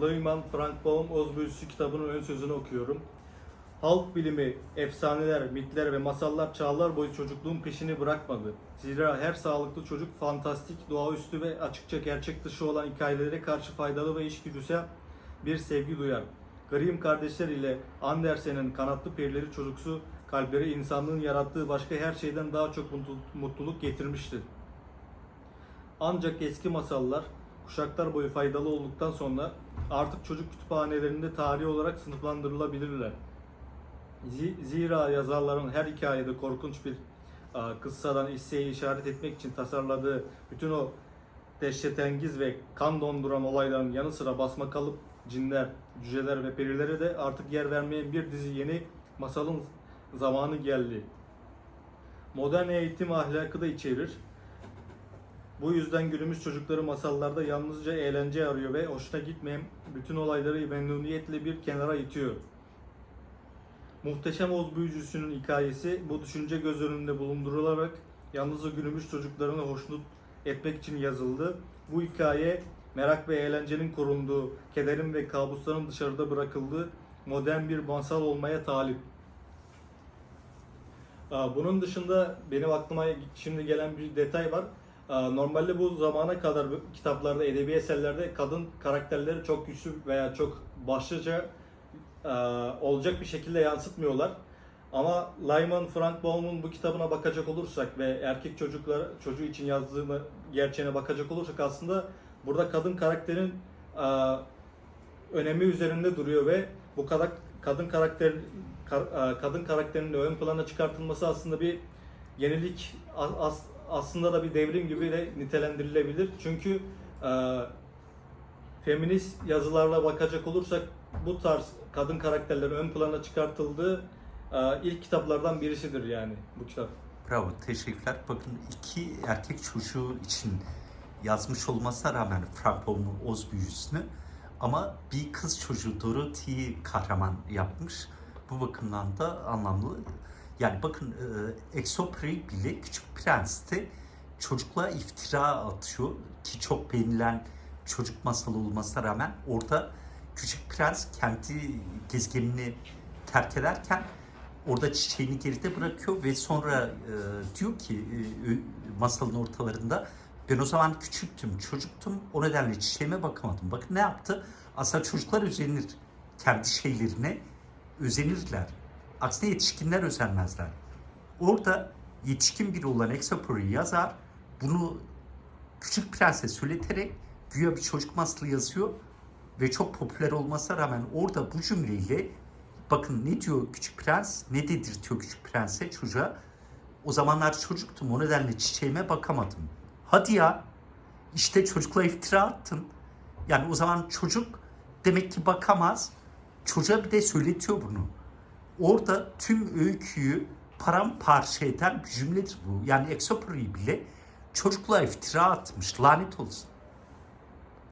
Lehman Frankbaum Oz Büyüsü kitabının ön sözünü okuyorum. Halk bilimi, efsaneler, mitler ve masallar çağlar boyu çocukluğun peşini bırakmadı. Zira her sağlıklı çocuk fantastik, doğaüstü ve açıkça gerçek dışı olan hikayelere karşı faydalı ve içgüdüsel bir sevgi duyar. Grimm kardeşler ile Andersen'in kanatlı perileri çocuksu kalpleri insanlığın yarattığı başka her şeyden daha çok mutlu- mutluluk getirmiştir. Ancak eski masallar kuşaklar boyu faydalı olduktan sonra artık çocuk kütüphanelerinde tarihi olarak sınıflandırılabilirler. Zi- Zira yazarların her hikayede korkunç bir kıssadan hisseyi işaret etmek için tasarladığı bütün o dehşetengiz ve kan donduran olayların yanı sıra basma kalıp cinler, cüceler ve perilere de artık yer vermeyen bir dizi yeni masalın zamanı geldi. Modern eğitim ahlakı da içerir. Bu yüzden günümüz çocukları masallarda yalnızca eğlence arıyor ve hoşuna gitmeyen bütün olayları memnuniyetle bir kenara itiyor. Muhteşem Oz Büyücüsü'nün hikayesi bu düşünce göz önünde bulundurularak yalnızca günümüz çocuklarını hoşnut etmek için yazıldı. Bu hikaye merak ve eğlencenin korunduğu, kederin ve kabusların dışarıda bırakıldığı modern bir masal olmaya talip. Bunun dışında benim aklıma şimdi gelen bir detay var. Aa, Normalde bu zamana kadar kitaplarda, edebi eserlerde kadın karakterleri çok güçlü veya çok başlıca aa, olacak bir şekilde yansıtmıyorlar. Ama Lyman Frankbaum'un bu kitabına bakacak olursak ve erkek çocuklar çocuğu için yazdığını gerçeğine bakacak olursak aslında burada kadın karakterin aa, önemi üzerinde duruyor ve bu kadar kadın karakter kar- e, kadın karakterinin ön plana çıkartılması aslında bir yenilik aslında da bir devrim gibi de nitelendirilebilir. Çünkü e, feminist yazılarla bakacak olursak bu tarz kadın karakterlerin ön plana çıkartıldığı e, ilk kitaplardan birisidir yani bu kitap. Bravo, teşekkürler. Bakın iki erkek çocuğu için yazmış olmasına rağmen Frankbaum'un Oz büyüsünü ama bir kız çocuğu Dorothy'yi kahraman yapmış. Bu bakımdan da anlamlı. Yani bakın e, Exopri bile Küçük Prens'te çocukluğa iftira atıyor ki çok beğenilen çocuk masalı olmasına rağmen orada Küçük Prens kendi gezegenini terk ederken orada çiçeğini geride bırakıyor ve sonra e, diyor ki e, masalın ortalarında ben o zaman küçüktüm, çocuktum. O nedenle çiçeğime bakamadım. Bakın ne yaptı? Aslında çocuklar özenir. Kendi şeylerine özenirler. Aksine yetişkinler özenmezler. Orada yetişkin biri olan Exupery yazar bunu küçük prense söyleterek güya bir çocuk masalı yazıyor ve çok popüler olmasına rağmen orada bu cümleyle bakın ne diyor küçük prens ne dedirtiyor küçük prense çocuğa o zamanlar çocuktum o nedenle çiçeğime bakamadım. Hadi ya işte çocukla iftira attın. Yani o zaman çocuk demek ki bakamaz. Çocuğa bir de söyletiyor bunu. Orada tüm öyküyü paramparça eden bir cümledir bu. Yani Exupery bile çocukla iftira atmış. Lanet olsun.